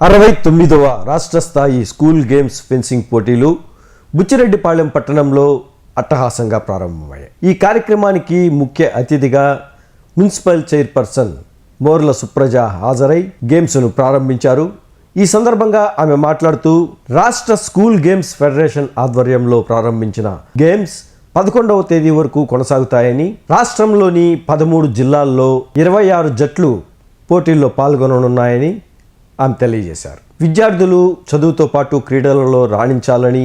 అరవై తొమ్మిదవ రాష్ట్ర స్థాయి స్కూల్ గేమ్స్ ఫెన్సింగ్ పోటీలు బుచ్చిరెడ్డిపాళెం పట్టణంలో అట్టహాసంగా ప్రారంభమయ్యాయి. ఈ కార్యక్రమానికి ముఖ్య అతిథిగా మున్సిపల్ చైర్పర్సన్ మోర్ల సుప్రజ హాజరై గేమ్స్ను ప్రారంభించారు. ఈ సందర్భంగా ఆమె మాట్లాడుతూ రాష్ట్ర స్కూల్ గేమ్స్ ఫెడరేషన్ ఆధ్వర్యంలో ప్రారంభించిన గేమ్స్ పదకొండవ తేదీ వరకు కొనసాగుతాయని రాష్ట్రంలోని పదమూడు జిల్లాల్లో ఇరవై ఆరు జట్లు పోటీల్లో పాల్గొననున్నాయని ఆమె తెలియజేశారు. విద్యార్థులు చదువుతో పాటు క్రీడలలో రాణించాలని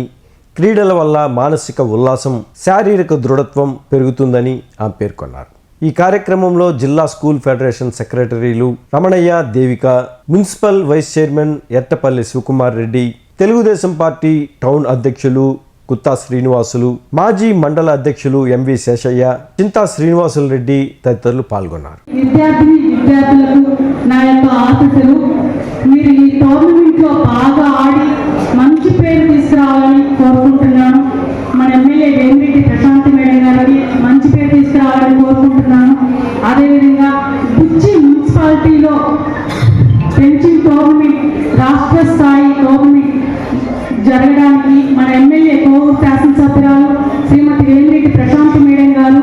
క్రీడల వల్ల మానసిక ఉల్లాసం శారీరక దృఢత్వం పెరుగుతుందని ఆమె పేర్కొన్నారు. ఈ కార్యక్రమంలో జిల్లా స్కూల్ ఫెడరేషన్ సెక్రటరీలు Ramanaiah Devika municipal vice chairman Ettapalli Sivakumar Reddy Telugu Desam party town అధ్యక్షులు గుత్తా శ్రీనివాసులు మాజీ మండల అధ్యక్షులు ఎంవి శేషయ్య చింతా శ్రీనివాసులు రెడ్డి తదితరులు పాల్గొన్నారు. విద్యార్థిని విద్యార్థులకు నా యొక్క ఆశీస్సులు మీరు ఈ టోర్నమెంట్లో బాగా ఆడి మంచి పేరు తీసుకురావాలని కోరుకుంటున్నాను. మన ఎమ్మెల్యే వేమిరెడ్డి ప్రశాంత్ మేడం గారికి మంచి పేరు తీసుకురావాలని కోరుకుంటున్నాను. అదేవిధంగా బుచ్చి మున్సిపాలిటీలో ఫెన్సింగ్ టోర్నమెంట్ రాష్ట్ర స్థాయి టోర్నమెంట్ జరగడానికి మన ఎమ్మెల్యే కోవూరు శాసనసభ్యురాలు శ్రీమతి వేమిరెడ్డి ప్రశాంత్ మేడం గారు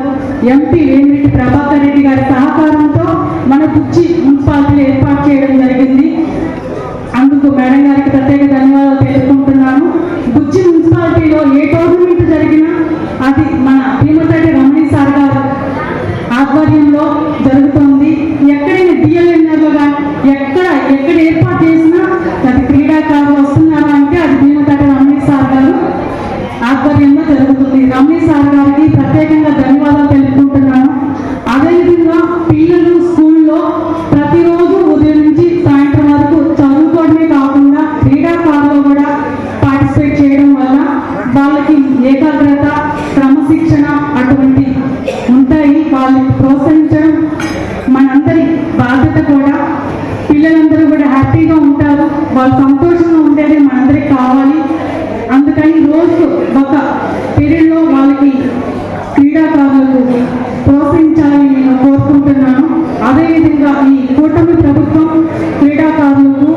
ఎంపీ వేమిరెడ్డి ప్రభాకర్ రెడ్డి గారి సహకారంతో మన బుచ్చి మున్సిపాలిటీలో ఆధ్వర్యంలో జరుగుతుంది. ఎక్కడైనా డిఎల్ఎన్ఆర్లో కానీ ఎక్కడ ఎక్కడ ఏర్పాటు చేసినా అది క్రీడాకారులు వస్తున్నారా అంటే అది భీమతడి రమేష్ సార్ గారు ఆధ్వర్యంలో జరుగుతుంది. రమేష్ సార్ గారికి ప్రత్యేకంగా ధన్యవాదాలు తెలుపుకుంటున్నాను. అదేవిధంగా పిల్లలు స్కూల్లో ప్రతిరోజు ఉదయం నుంచి సాయంత్రం వరకు చదువుకోవడమే కాకుండా క్రీడాకారులు కూడా పార్టిసిపేట్ చేయడం వల్ల వాళ్ళకి ఏకాగ్రత క్రమశిక్షణ అటువంటి ఉంటాయి. వాళ్ళని ప్రోత్సహించడం మనందరి బాధ్యత కూడా. పిల్లలందరూ కూడా హ్యాపీగా ఉంటారు. వాళ్ళు సంతోషంగా ఉండేదే మనందరికి కావాలి. అందుకని రోజు ఒక పీరియడ్లో వాళ్ళకి క్రీడాకారులకు ప్రోత్సహించాలని నేను కోరుకుంటున్నాను. అదేవిధంగా ఈ కూటమి ప్రభుత్వం క్రీడాకారులకు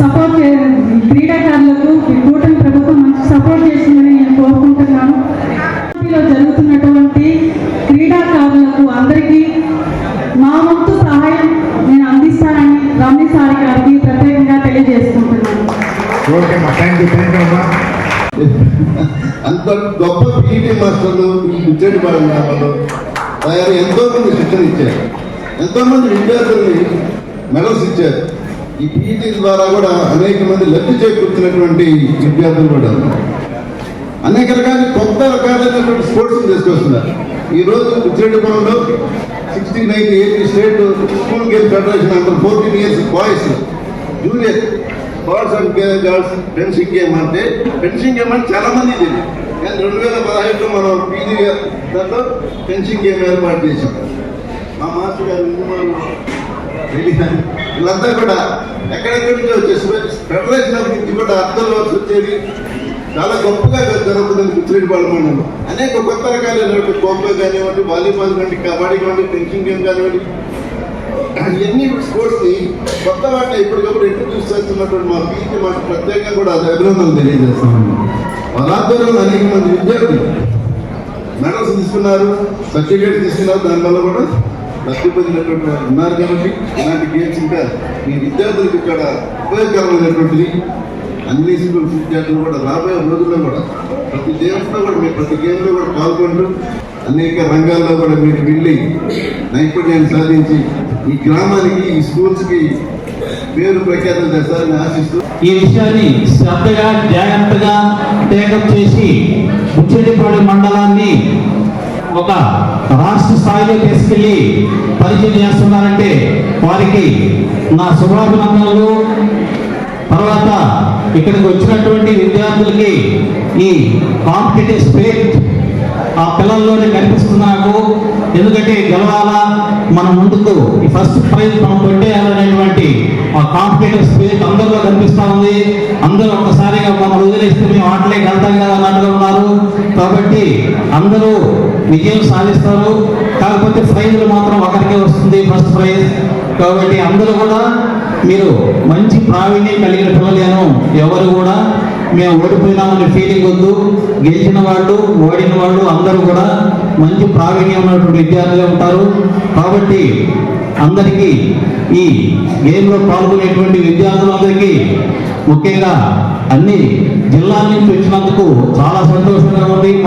సపోర్ట్ చే క్రీడాకారులకు ఈ కూటమి ప్రభుత్వం మంచి సపోర్ట్ చేసిందని నేను కోరుకుంటున్నాను. జరుగుతున్నటువంటి క్రీడాకారులకు అందరికీ థ్యాంక్ యూ థ్యాంక్ యూ అమ్మా అంత గొప్ప పీటీ మాస్టర్లు ఈ గుజ్జడిపాలెం తయారు ఎంతో మంది శిక్షణ ఇచ్చారు. ఎంతో మంది విద్యార్థుల్ని మెడల్స్ ఇచ్చారు. ఈ పీటీ ద్వారా కూడా అనేక మంది లబ్ధి చేకూర్చినటువంటి విద్యార్థులు కూడా అనేక రకాల కొత్త రకాలైనటువంటి స్పోర్ట్స్ తీసుకొస్తున్నారు. ఈ రోజు గుజ్జడిపాలెంలో sixty nine eighty state school game federation under fourteen years boys junior boys and girls fencing game అంటే ఫెన్సింగ్ గేమ్ అంటే చాలా మంది తెలియదు కానీ రెండు వేల పదహైదులో మనం పీజీ దాంట్లో ఫెన్సింగ్ గేమ్ ఏర్పాటు చేశాం. మా మాస్టర్ గారు వీళ్ళంతా కూడా ఎక్కడెక్కడి నుంచి వచ్చేసి ఫెడరేషన్ ఆఫ్ నుంచి కూడా అర్థం వర్క్స్ వచ్చేది. చాలా గొప్పగా జరుగుతుంది గుర్తురెడ్డిపాడు మండలం అనేక కొత్త రకాలైనటువంటి ఖోఖో కానివ్వండి వాలీబాల్ కానివ్వండి కబడ్డీ కానివ్వండి ఫెన్సింగ్ గేమ్ కానివ్వండి ఇవన్నీ స్పోర్ట్స్ని కొత్త వాటిని ఎప్పటికప్పుడు ఇంట్రడ్యూస్ చేస్తున్నటువంటి మా పీకి మాకు ప్రత్యేకంగా కూడా అది అభినందనలు తెలియజేస్తామండి వాళ్ళ ఆధ్వర్యంలో అనేక మంది విద్యార్థులు మెడల్స్ తీసుకున్నారు సర్టిఫికేట్ తీసుకున్నారు దానివల్ల కూడా లబ్ధి పొందినటువంటి ఉన్నారు కాబట్టి ఇలాంటి గేమ్స్ ఇంకా మీ విద్యార్థులకు ఇక్కడ ఉపయోగకరమైనటువంటిది. అన్ని స్కూల్స్ విద్యార్థులు కూడా రాబోయే రోజుల్లో కూడా ప్రతి దేశంలో కూడా మీరు ప్రతి గేమ్లో కూడా పాల్గొంటూ అనేక రంగాల్లో కూడా మీరు వెళ్ళి నైపుణ్యాన్ని సాధించి ఈ గ్రామానికి ఈ స్కూల్స్కి పేరు ప్రఖ్యాతం చేస్తారని ఆశిస్తూ ఈ విషయాన్ని శ్రద్ధగా జాగ్రత్తగా టేకప్ చేసి ముచ్చటిపాడు మండలాన్ని ఒక రాష్ట్ర స్థాయిలో తీసుకెళ్ళి పరిచయం చేస్తున్నారంటే వారికి నా శుభాభినందనలు. తర్వాత ఇక్కడికి వచ్చినటువంటి విద్యార్థులకి ఈ కాంపిటేటివ్ స్పిరిట్ ఆ పిల్లల్లోనే కనిపిస్తుంది నాకు. ఎందుకంటే గెలవాలా మన ముందుకు ఫస్ట్ ప్రైజ్ మనం కొట్టేయాలనేటువంటి ఆ కాంపిటేటివ్ స్పిరిట్ అందరిలో కనిపిస్తూ ఉంది. అందరూ ఒక్కసారిగా మనం వదిలేస్తే మేము ఆటలే వెళ్తాం కదా అన్నట్టుగా ఉన్నారు. కాబట్టి అందరూ విజయం సాధిస్తారు. కాకపోతే ప్రైజ్లు మాత్రం ఒకరికే వస్తుంది ఫస్ట్ ప్రైజ్. కాబట్టి అందరూ కూడా మీరు మంచి ప్రావీణ్యం కలిగిన పిల్లలేను ఎవరు కూడా మేము ఓడిపోయినామని ఫీలింగ్ వద్దు. గెలిచిన వాళ్ళు ఓడిన వాళ్ళు అందరూ కూడా మంచి ప్రావీణ్యం ఉన్నటువంటి విద్యార్థులే ఉంటారు. కాబట్టి అందరికీ ఈ గేమ్లో పాల్గొనేటువంటి విద్యార్థులందరికీ ముఖ్యంగా అన్ని జిల్లాల నుంచి వచ్చినందుకు చాలా సంతోషంగా ఉంది.